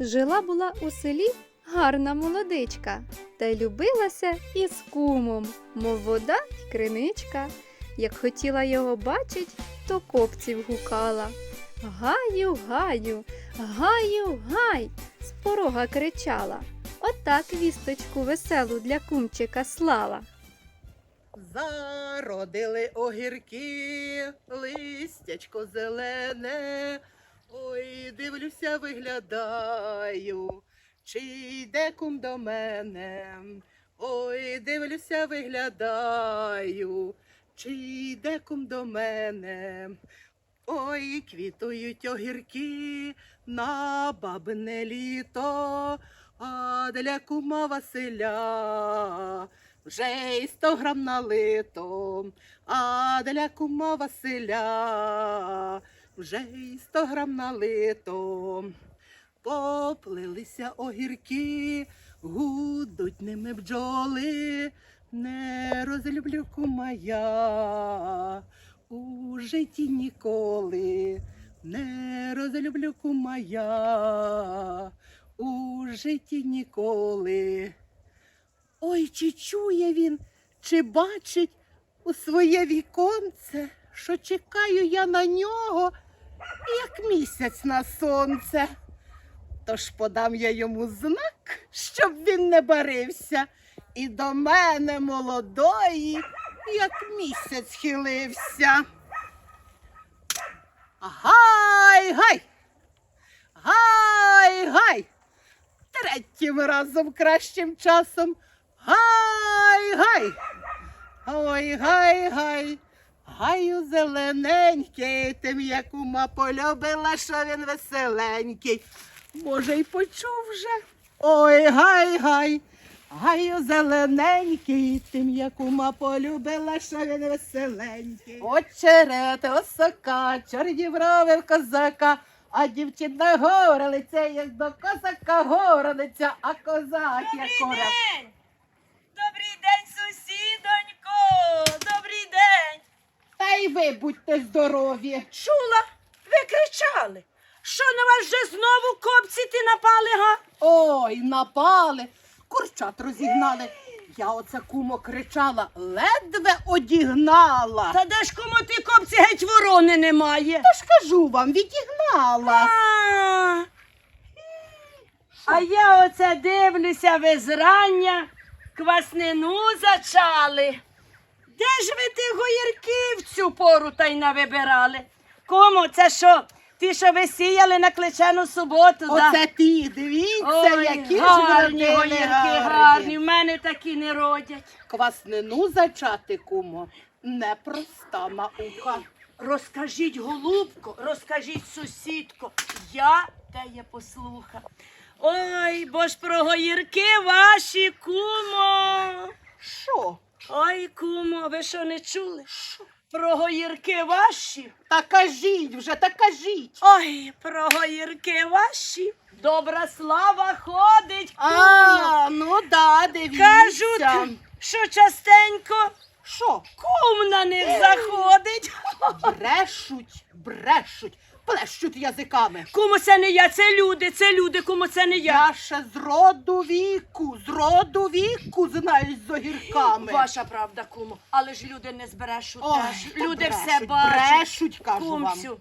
Жила була у селі гарна молодичка, та й любилася із кумом, мов вода й криничка. Як хотіла його бачить, то копців гукала. Гаю, гаю, гаю, гай, з порога кричала. Отак вісточку веселу для кумчика слала. Зародили огірки, листячко зелене. Ой, дивлюся, виглядаю, чи йде кум до мене. Ой, дивлюся, виглядаю, чи йде кум до мене. Ой, квітують огірки на бабине літо, а для кума Василя вже й сто грам налито, а для кума Василя вже й сто грам налито. Поплилися огірки, гудуть ними бджоли, не розлюблю кума я у житті ніколи, не розлюблю кума я у житті ніколи. Ой, чи чує він, чи бачить у своє віконце, що чекаю я на нього, як місяць на сонце. Тож подам я йому знак, щоб він не барився, і до мене молодої, як місяць хилився. Гай, гай! Гай, гай! Третім разом кращим часом. Гай, гай! Ой, гай, гай! Гаю зелененький, тим як ума полюбила, що він веселенький. Може, й почув вже. Ой, гай, гай! Гаю зелененький, тим як ума полюбила, що він веселенький. Очерет, осока, чорні брови в козака, а дівчина горлиця, як до козака горлиця, а козак як Добрий! Ви будьте здорові. Чула? Ви кричали. Що на вас вже знову копці ти напали, га? Ой, напали, курчат розігнали. Я оце кумо кричала, ледве одігнала. Та де ж кому ти копці геть ворони немає? Та ж кажу вам, відігнала. А, а я оце дивлюся, ви зрання кваснину зачали. Де ж ви тих гоїрків в цю пору та й навибирали? Кому це що? Ті, що ви сіяли на кличену суботу, да? Оце ті, дивіться, Ой, які ж гарні гоїрки, гарні. В мене такі не родять. Кваснину зачати, кумо, непроста наука. Розкажіть, голубко, розкажіть, сусідко, я теє послуха. Ой, бо ж про гоїрки ваші, кумо. Що? Ой, кумо, ви що не чули? Про гоїрки ваші? Та кажіть вже, та кажіть. Ой, про гоїрки ваші. Добра слава ходить, кумо. А, ну да, дивіться. Кажуть, що частенько Що? кум на них заходить. Брешуть, брешуть, плещуть язиками. Кому це не я, це люди, це люди, кому це не я. Я ще з роду віку, з роду віку знаюсь з огірками. Ваша правда, кумо, але ж люди не збрешуть Ой, теж. та Люди брешуть, все бачать. Брешуть, кажу вам. Кумцю,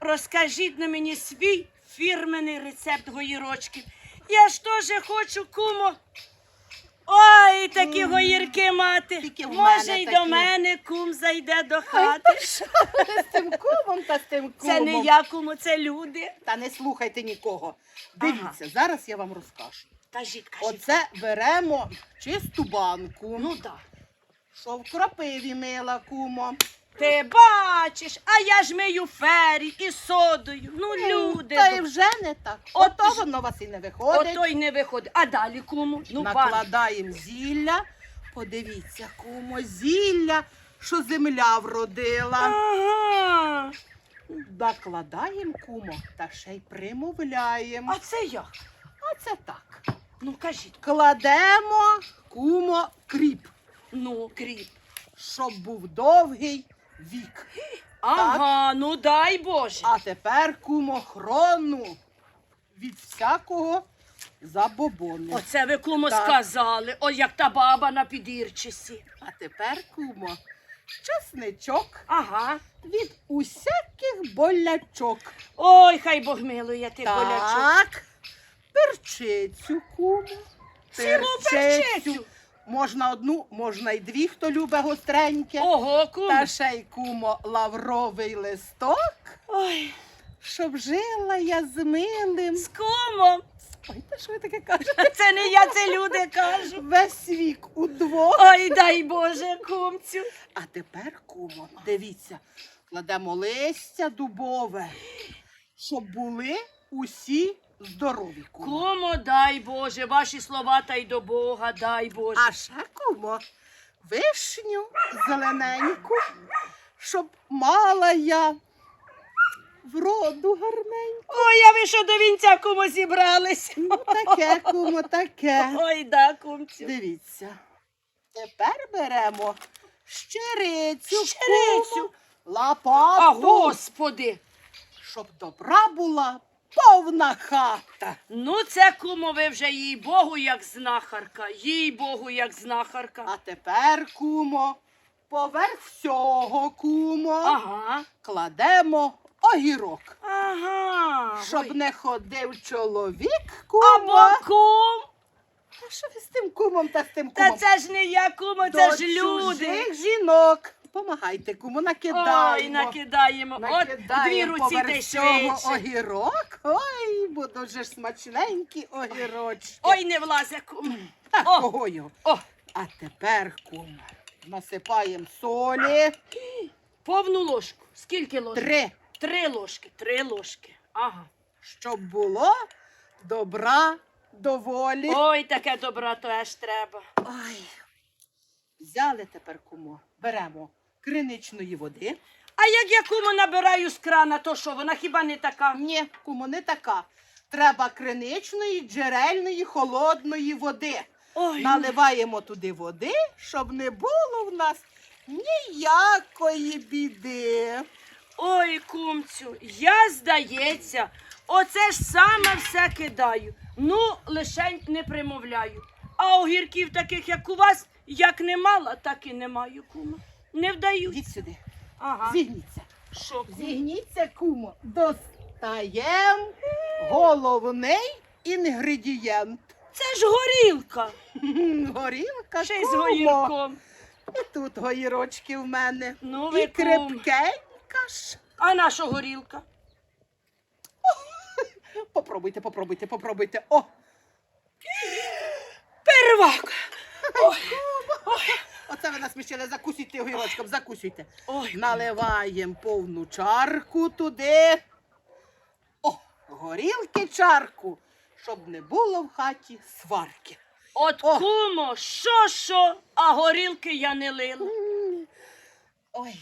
розкажіть на мені свій фірменний рецепт гоїрочків. Я ж теж хочу, кумо. Ой, такі гоїрки мати. тільки в Може, й до такі. мене кум зайде до хати. та що ви з тим кумом та з тим кумом. Це не я, кумо, це люди. Та не слухайте нікого. Дивіться, зараз я вам розкажу. Кажіть, кажіть. Оце беремо чисту банку, Ну так. що в крапиві мила, кумо. Ти бачиш, а я ж мию фері і содою. Ну, люди. Та й вже не так. От Ото ж- воно вас і не виходить. Ото й не виходить. А далі кому? Ну. Накладаємо зілля. Подивіться, кумо, зілля, що земля вродила. Ага. Накладаємо кумо та ще й примовляємо. А це як? А це так. Ну кажіть. Кладемо кумо кріп, Ну, кріп. щоб був довгий вік. Ага, ну дай Боже. А тепер кумо хрону. від всякого забобону. Оце ви кумо Так. сказали. Ой, як та баба на підірчисі. А тепер, кумо, часничок Ага. від усяких болячок. Ой, хай Бог милує ти болячок. Так, перчицю, кумо. Цілу перчицю. Можна одну, можна й дві, хто любить гостреньке. Ого, кумо. Та ще й кумо лавровий листок, Ой, щоб жила я з милим. з кумом. Ой, та що ви таке кажете? Це не я, це люди кажуть. Весь вік удвох. Ой, дай Боже, кумцю. А тепер, кумо, дивіться, кладемо листя дубове, щоб були усі здорові. Кумо. Кумо, дай Боже, ваші слова та й до Бога, дай Боже. А ще кумо, вишню зелененьку, щоб мала я вроду гарненьку. Ой, а ви що до вінця кумо зібрались? Ну, таке, кумо, таке. Ой, да, кумцю. Дивіться. Тепер беремо щирицю, Щирицю. кумо, А, господи. щоб добра була повна хата. Ну, це кумо, ви вже їй Богу, як знахарка, їй Богу, як знахарка. А тепер, кумо, поверх всього, кумо, Ага. кладемо огірок. Ага. Щоб Ой. не ходив чоловік, кумо. Або кум. Та що ви з тим кумом та з тим Та кумом? це ж не я, кумо, це До ж люди. чужих жінок. Помагайте, кому накидаємо. Ой, накидаємо. От дві руці швидше. огірок. Ой, будуть же ж смачненькі огірочки. Ой, не влазе, кум. Та о. кого його? О, А тепер, кум, насипаємо солі. повну ложку. Скільки ложок? Три, Три ложки, три ложки. Ага. щоб було добра доволі. Ой, таке добра то аж треба. Ой. Взяли тепер, кумо, беремо криничної води. А як я кому набираю з крана, то що, вона хіба не така? Ні, кумо, не така. Треба криничної, джерельної, холодної води. Ой, Наливаємо туди води, щоб не було в нас ніякої біди. ой, кумцю, я, здається, оце ж саме все кидаю. Ну, лишень не примовляю. А огірків таких, як у вас, як не мала, так і не маю, кума. Не вдаю. Йдіть сюди, Ага. зігніться. Що. Зігніться, кумо. Достаємо головний інгредієнт. Це ж горілка. Горілка, Ще й з кумо. гоїрком. І тут гоїрочки в мене. Ну, ви І кум. крепкенька ж. А наша горілка? Попробуйте, попробуйте, попробуйте. О, Первак. Оце ви насмішили. Закусуйте огірочком, закусуйте. Ой, Наливаємо повну чарку туди. О, горілки чарку, щоб не було в хаті сварки. от О. кумо, що що, а горілки я не лила. Ой,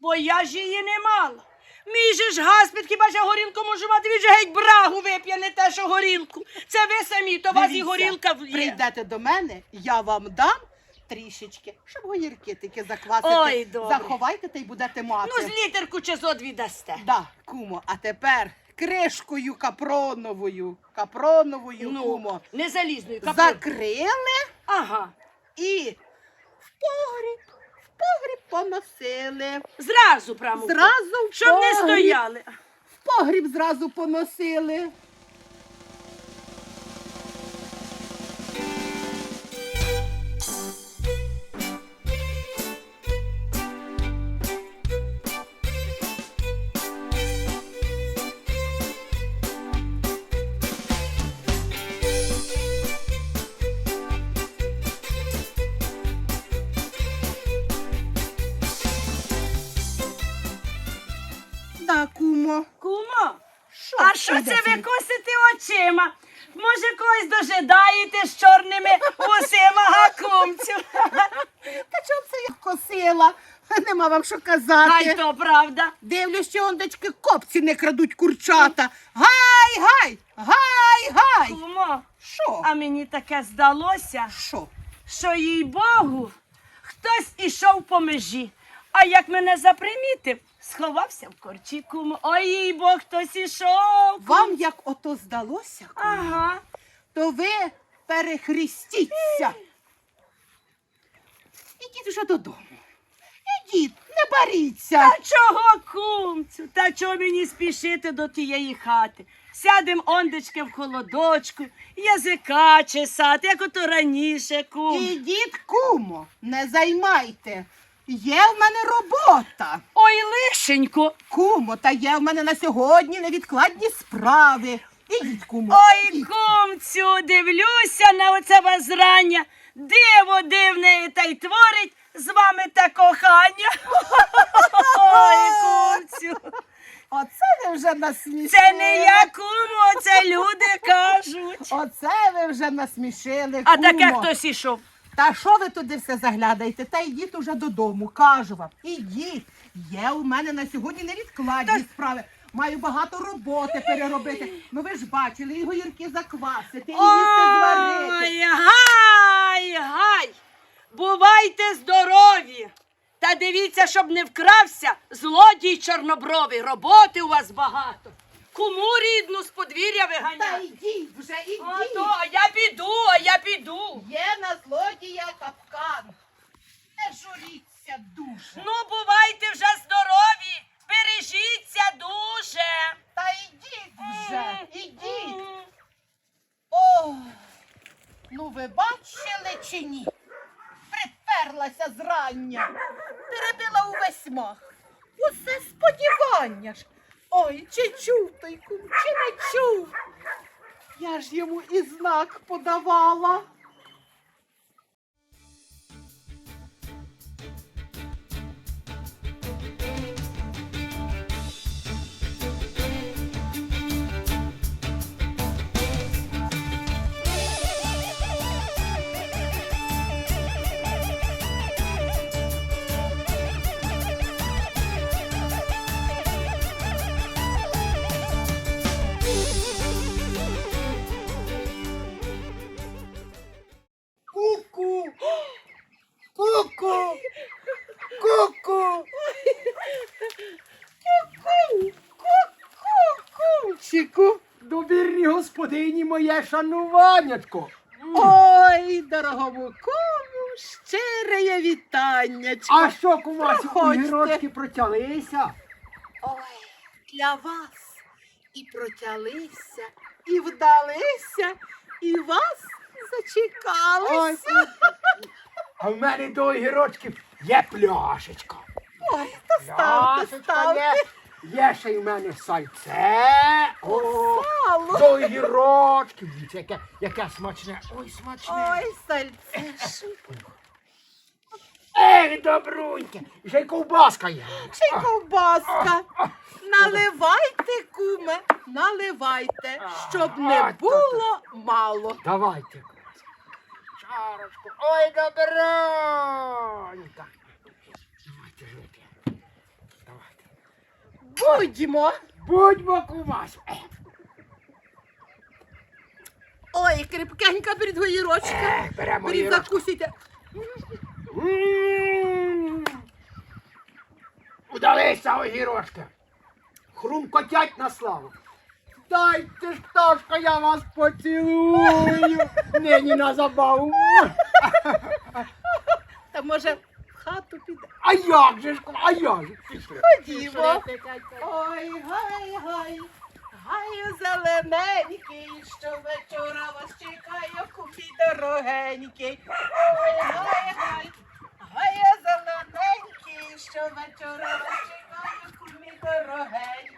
Бо я ж її не мала. Мій же ж гаспід, хіба ж я горілку можу мати, він же геть брагу вип'є, не те, що горілку. Це ви самі, то у вас і дивіться, горілка є. Прийдете до мене, я вам дам трішечки, щоб огірки таки заквасити. Ой, добре. Заховайте та й будете мати. Ну, з літерку чи зо дві дасте. Да, кумо, а тепер кришкою капроновою, капроновою, Ну, кумо, не залізною, капу. закрили Ага. і в погріб, в погріб поносили. Зразу прямо. Зразу в Щоб не погріб, стояли. В погріб зразу поносили. Косила? Нема вам що казати. Хай то правда. Дивлюсь, що ондечки копці не крадуть курчата. Гай, гай, гай, гай. Кумо, Що? а мені таке здалося, Що? що їй Богу хтось ішов по межі. А як мене запримітив, Сховався в корчі кум. Ой, їй бо хтось ішов. кум. Вам як ото здалося, Ага. то ви перехрестіться. Ідіть вже додому. Ідіть, не боріться. Та чого, кумцю? Та чого мені спішити до тієї хати? Сядем ондечки в холодочку, язика чесати, як ото раніше, кум. Ідіть, кумо, не займайте. Є в мене робота. Ой, лишенько, Кумо, та є в мене на сьогодні невідкладні справи. Ідіть, кумо. ой, кумцю, дивлюся на оце возрання. Диво дивне та й творить з вами те кохання. Ой, кумцю. Оце ви вже насмішили. Це не я, куму, це люди кажуть. Оце ви вже насмішили. А кумо. таке хтось ішов. Та що ви туди все заглядаєте? Та йдіть уже додому, кажу вам. Ідіть. Є у мене на сьогодні невідкладні справи. Маю багато роботи переробити. Ну ви ж бачили, і гірки заквасити, і їсти зварити. Ой, гай, гай! Бувайте здорові! Та дивіться, щоб не вкрався злодій чорнобровий. Роботи у вас багато. Кому рідну з подвір'я Та виганяти? йдіть вже, А ідіть. то, а я піду, а я піду. Є на злодія капкан. Не журіться дуже. Ну, бувайте вже здорові, бережіться дуже. Та йдіть вже, ідіть. М. О, ну ви бачили чи? Приперлася зрання, перебила увесь мах. Усе сподівання ж. Ой, чи чув той кум, чи не чув? Я ж йому і знак подавала. Моє шануваннячко! Ой, дорогому куму, щире вітаннячко. А що кумасі, Проходьте. огірочки протялися? Ой, для вас і протялися, і вдалися, і вас зачекалися. А в мене до огірочків є пляшечка. Ой, то ставте, Пляшечка ставте. Є ще й в мене сальце. О, Сало. до огірочків. Дивіться, яке, яке смачне. Ой, смачне. Ой, сальце. Ех, добруньке. Ще й ковбаска є. Ще й ковбаска. Наливайте, куме, наливайте, щоб не було мало. Давайте. Шарочку. Ой, добронька. Давайте жити. Давайте. Будьмо. Будьмо кумась. Ой, крепкенька беріть гоїрочка. Ех, беремо Беріть, закусуйте. М. Удалися, огірочки. Хрумкотять на славу. Дайте ж, пташка, я вас поцілую. Нині на забаву. Та може хату піде. А як же ж, а як же? Пішли. Ходімо. Ой, гай, гай, гаю зелененький, що вечора вас чекає, купі дорогенький. Ой, гай, гай, гаю зелененький, що вечора вас чекає, купі дорогенький.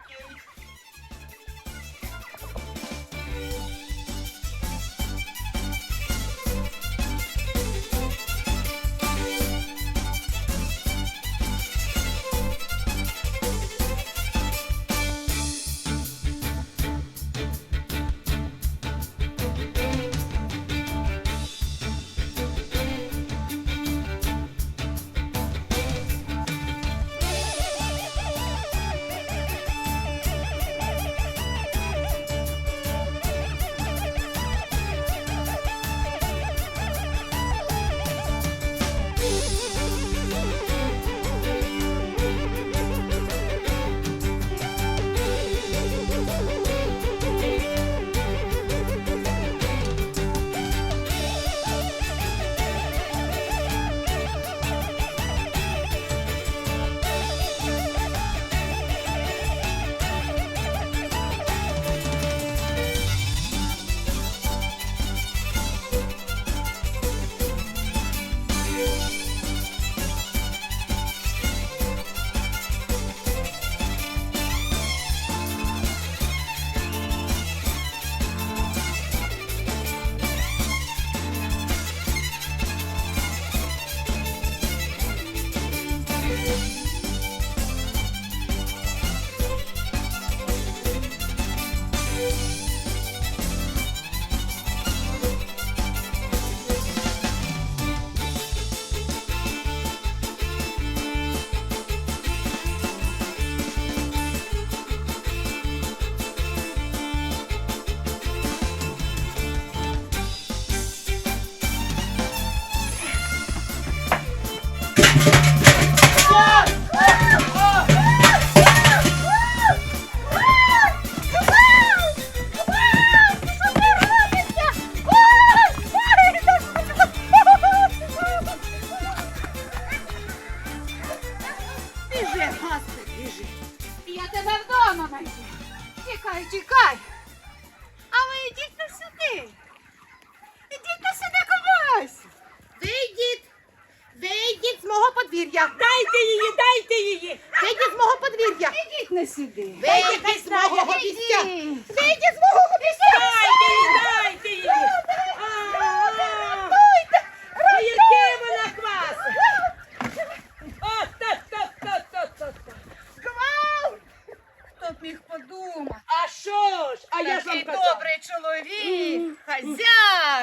Міг подумати? А що ж? А я ж вам Такий казала. добрий чоловік.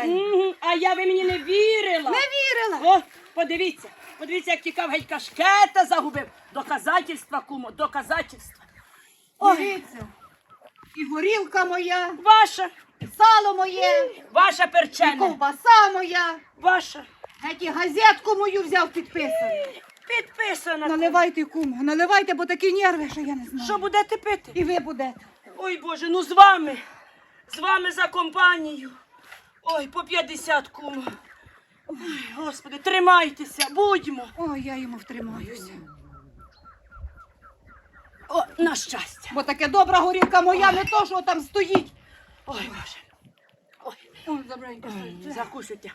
Мгм, А я ви мені не вірила. Не вірила. О, подивіться, подивіться, як тікав геть кашкета загубив. Доказательства, кумо, доказательства. Ой, Дивіться. І горілка моя, ваша, і сало моє, ваша і перчена, ковбаса моя. ваша. Геть і газетку мою взяв підписану. Підписана. Наливайте, кумо, наливайте, бо такі нерви, що я не знаю. Що будете пити? І ви будете. Ой, Боже, ну з вами. З вами за компанію. Ой, по 50 кумо. Ой, Господи, тримайтеся, будьмо. Ой, я йому втримаюся. О, на щастя. Бо таке добра горілка моя, не то, що там стоїть. Ой, Боже. Ой, Ой, закусуйте.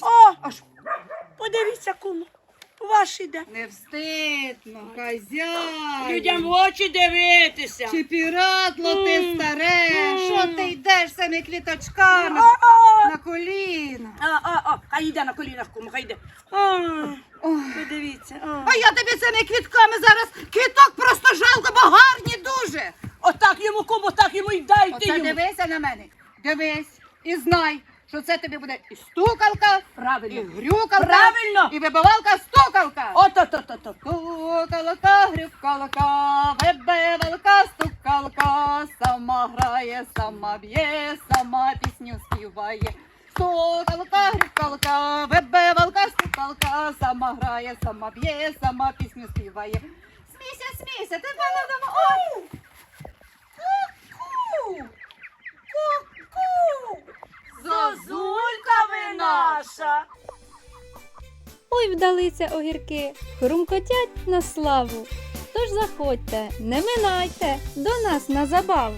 О, аж подивіться, кумо. Ваш іде. Не встидно, хазяїн. Людям в очі дивитися. Чи піратло ти старе? М. Що ти йдеш цими квіточками на коліна? а, а, а, хай йде на колінах, кумо, хай йде. А, ви дивіться. А. А я тобі цими квітками зараз квіток просто жалко, бо гарні дуже. Отак йому, кумо, так йому й дайте Оце йому. дивися на мене. Дивись і знай, що це тобі буде і стукалка, і Правильно. грюкалка, Правильно. і вибивалка стукалка. Ото-то-то-то. Стукалка, грюкалка, вибивалка, стукалка, сама грає, сама б'є, сама пісню співає. Стукалка, грюкалка, вибивалка, стукалка, сама грає, сама б'є, сама пісню співає. Смійся, смійся, ти дома. Ой! Ви. Ой, вдалися огірки, хрумкотять на славу. Тож заходьте, не минайте до нас на забаву.